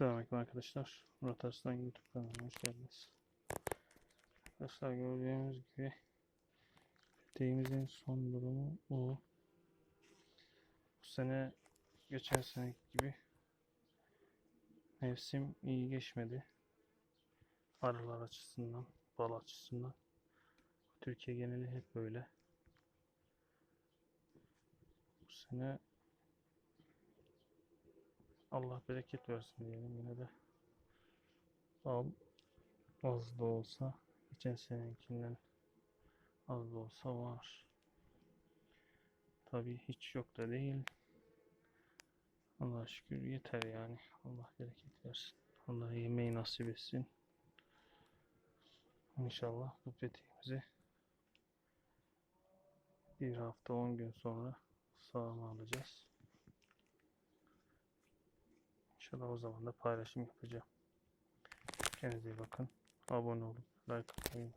Selamünaleyküm arkadaşlar. Murat Arslan YouTube kanalına hoş geldiniz. Arkadaşlar gördüğünüz gibi peteğimizin son durumu bu. Bu sene geçen sene gibi mevsim iyi geçmedi. Arılar açısından, bal açısından. Türkiye geneli hep böyle. Bu sene Allah bereket versin diyelim yine de. Al az da olsa geçen senekinden az da olsa var. Tabii hiç yok da değil. Allah'a şükür yeter yani. Allah bereket versin. Allah yemeği nasip etsin. İnşallah bu petiğimizi bir hafta on gün sonra sağıma alacağız. İnşallah o zaman da paylaşım yapacağım. Kendinize iyi bakın. Abone olup like atmayı.